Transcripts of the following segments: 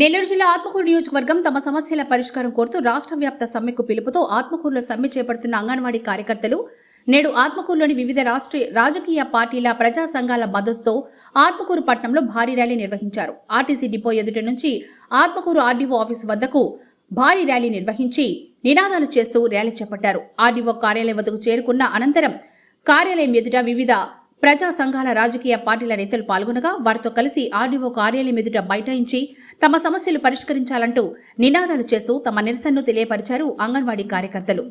నెల్లూరు జిల్లా ఆత్మకూరు నియోజకవర్గం తమ సమస్యల పరిష్కారం కోరుతూ రాష్ట్ర వ్యాప్త సమ్మెకు పిలుపుతో ఆత్మకూరులో సమ్మె చేపడుతున్న అంగన్వాడీ కార్యకర్తలు నేడు ఆత్మకూరులోని వివిధ రాష్ట్ర రాజకీయ పార్టీల ప్రజా సంఘాల మద్దతుతో ఆత్మకూరు పట్టణంలో భారీ ర్యాలీ నిర్వహించారు. ఆర్టీసీ డిపో ఎదుట నుంచి ఆత్మకూరు ఆర్డీఓ ఆఫీసు వద్దకు భారీ ర్యాలీ నిర్వహించి నినాదాలు చేస్తూ ర్యాలీ చేపట్టారు. ఆర్డీఓ కార్యాలయం వద్దకు చేరుకున్న అనంతరం కార్యాలయం ఎదుట వివిధ ప్రజా సంఘాల రాజకీయ పార్టీల నేతలు పాల్గొనగా వారితో కలిసి ఆర్డీఓ కార్యాలయం ఎదుట బైఠాయించి తమ సమస్యలు పరిష్కరించాలంటూ నినాదాలు చేస్తూ తమ నిరసనను తెలియపరిచారు అంగన్వాడీ కార్యకర్తలు.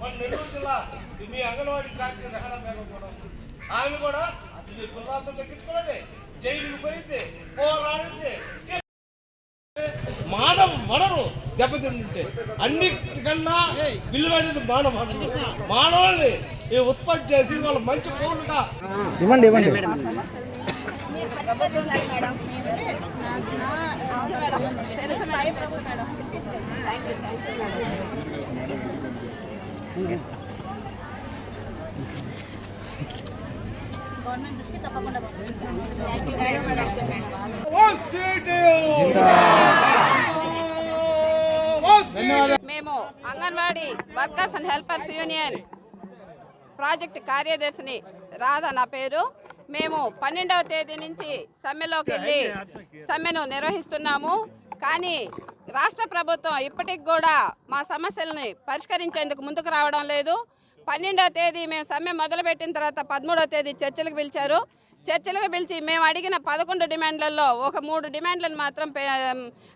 మన నెల్లూరు జిల్లా మీ అంగన్వాడీ కార్యక్రమం రహణ మేఘం కూడా ఆమె కూడా ఈ గుర్రాలతో తగ్గించుకోలేదే జైలుకి పోయింది పోరాడింది మానవ వనరు దెబ్బతింటే అన్నిటికన్నా విలువైనది మానవ వనరు మానవుల్ని ఉత్పత్తి చేసి వాళ్ళు మంచి పౌరులుగా ఇవ్వండి ఇవ్వండి తప్పకుండా మేము anganwadi workers and helpers union project కార్యదర్శిని Radha నా పేరు. మేము పన్నెండవ తేదీ నుంచి సమ్మెలోకి వెళ్ళి సమ్మెను నిర్వహిస్తున్నాము. కానీ రాష్ట్ర ప్రభుత్వం ఇప్పటికి కూడా మా సమస్యలని పరిష్కరించేందుకు ముందుకు రావడం లేదు. పన్నెండవ తేదీ మేము సమ్మె మొదలుపెట్టిన తర్వాత పదమూడవ తేదీ చర్చలకు పిలిచారు. చర్చలకు పిలిచి మేము అడిగిన పదకొండు డిమాండ్లలో ఒక మూడు డిమాండ్లను మాత్రం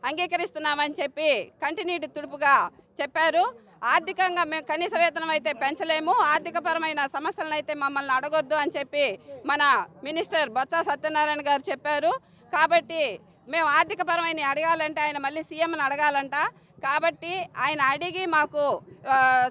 అంగీకరిస్తున్నామని చెప్పి కంటినీటి తుడుపుగా చెప్పారు. ఆర్థికంగా మేము కనీస వేతనం అయితే పెంచలేము. ఆర్థికపరమైన సమస్యలను అయితే మమ్మల్ని అడగొద్దు అని చెప్పి మన మినిస్టర్ బొత్స సత్యనారాయణ గారు చెప్పారు. కాబట్టి మేము ఆర్థికపరమైన అడగాలంటే ఆయన మళ్ళీ సీఎంని అడగాలంట. కాబట్టి ఆయన అడిగి మాకు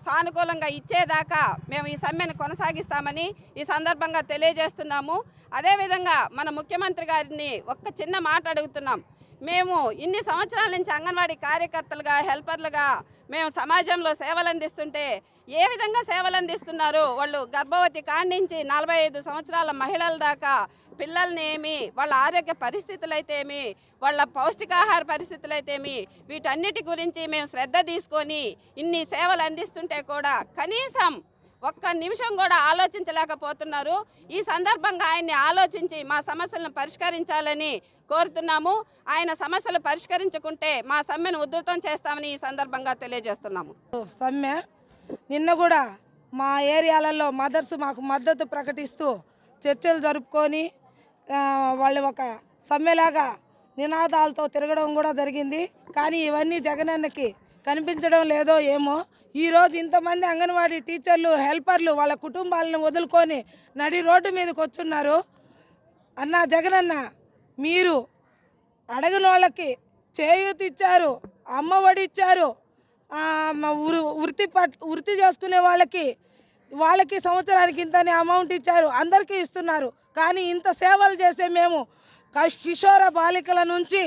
సానుకూలంగా ఇచ్చేదాకా మేము ఈ సమ్మెను కొనసాగిస్తామని ఈ సందర్భంగా తెలియజేస్తున్నాము. అదేవిధంగా మన ముఖ్యమంత్రి గారిని ఒక్క చిన్న మాట అడుగుతున్నాం. మేము ఇన్ని సంవత్సరాల నుంచి అంగన్వాడీ కార్యకర్తలుగా హెల్పర్లుగా మేము సమాజంలో సేవలు అందిస్తుంటే ఏ విధంగా సేవలు అందిస్తున్నారు వాళ్ళు గర్భవతి కాండించి నుంచి నలభై ఐదు సంవత్సరాల మహిళల దాకా పిల్లల్ని ఏమి వాళ్ళ ఆరోగ్య పరిస్థితులు వాళ్ళ పౌష్టికాహార పరిస్థితులు వీటన్నిటి గురించి మేము శ్రద్ధ తీసుకొని ఇన్ని సేవలు అందిస్తుంటే కూడా కనీసం ఒక్క నిమిషం కూడా ఆలోచించలేకపోతున్నారు. ఈ సందర్భంగా ఆయన్ని ఆలోచించి మా సమస్యలను పరిష్కరించాలని కోరుతున్నాము. ఆయన సమస్యలు పరిష్కరించుకుంటే మా సమ్మెను ఉధృతం చేస్తామని ఈ సందర్భంగా తెలియజేస్తున్నాము. సమ్మె? నిన్న కూడా మా ఏరియాలలో మదర్స్ మాకు మద్దతు ప్రకటిస్తూ చర్చలు జరుపుకొని వాళ్ళు ఒక సమ్మెలాగా నినాదాలతో తిరగడం కూడా జరిగింది. కానీ ఇవన్నీ జగనన్నకి కనిపించడం లేదో ఏమో. ఈరోజు ఇంతమంది అంగన్వాడీ టీచర్లు హెల్పర్లు వాళ్ళ కుటుంబాలను వదులుకొని నడి రోడ్డు మీదకి వచ్చున్నారు. అన్న జగనన్న మీరు అడగని వాళ్ళకి చేయూతిచ్చారు అమ్మఒడి ఇచ్చారు. వృత్తి పట్ వృత్తి చేసుకునే వాళ్ళకి వాళ్ళకి సంవత్సరానికి ఇంతని అమౌంట్ ఇచ్చారు అందరికీ ఇస్తున్నారు. కానీ ఇంత సేవలు చేసే మేము కిషోర బాలికల నుంచి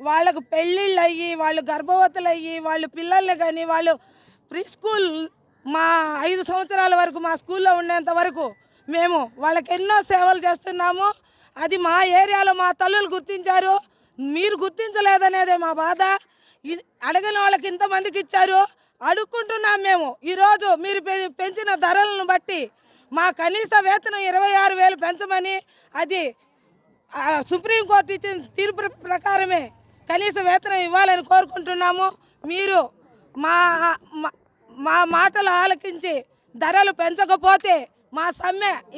వాళ్ళకు పెళ్ళిళ్ళు అయ్యి వాళ్ళు గర్భవతులు అయ్యి వాళ్ళు పిల్లల్ని కానీ వాళ్ళు ప్రీ స్కూల్ మా ఐదు సంవత్సరాల వరకు మా స్కూల్లో ఉండేంత వరకు మేము వాళ్ళకి ఎన్నో సేవలు చేస్తున్నాము. అది మా ఏరియాలో మా తల్లులు గుర్తించారు. మీరు గుర్తించలేదనేదే మా బాధ. ఇది అడగని వాళ్ళకి ఇంతమందికి ఇచ్చారు. అడుక్కుంటున్నాం మేము. ఈరోజు మీరు పె- పెంచిన ధరలను బట్టి మా కనీస వేతనం ఇరవై ఆరు వేలు పెంచమని అది సుప్రీంకోర్టు ఇచ్చిన తీర్పు ప్రకారమే కనీస వేతనం ఇవ్వాలని కోరుకుంటున్నాము. మీరు మా మా- మా మాటలు ఆలకించి ధరలు పెంచకపోతే మా సమ్మె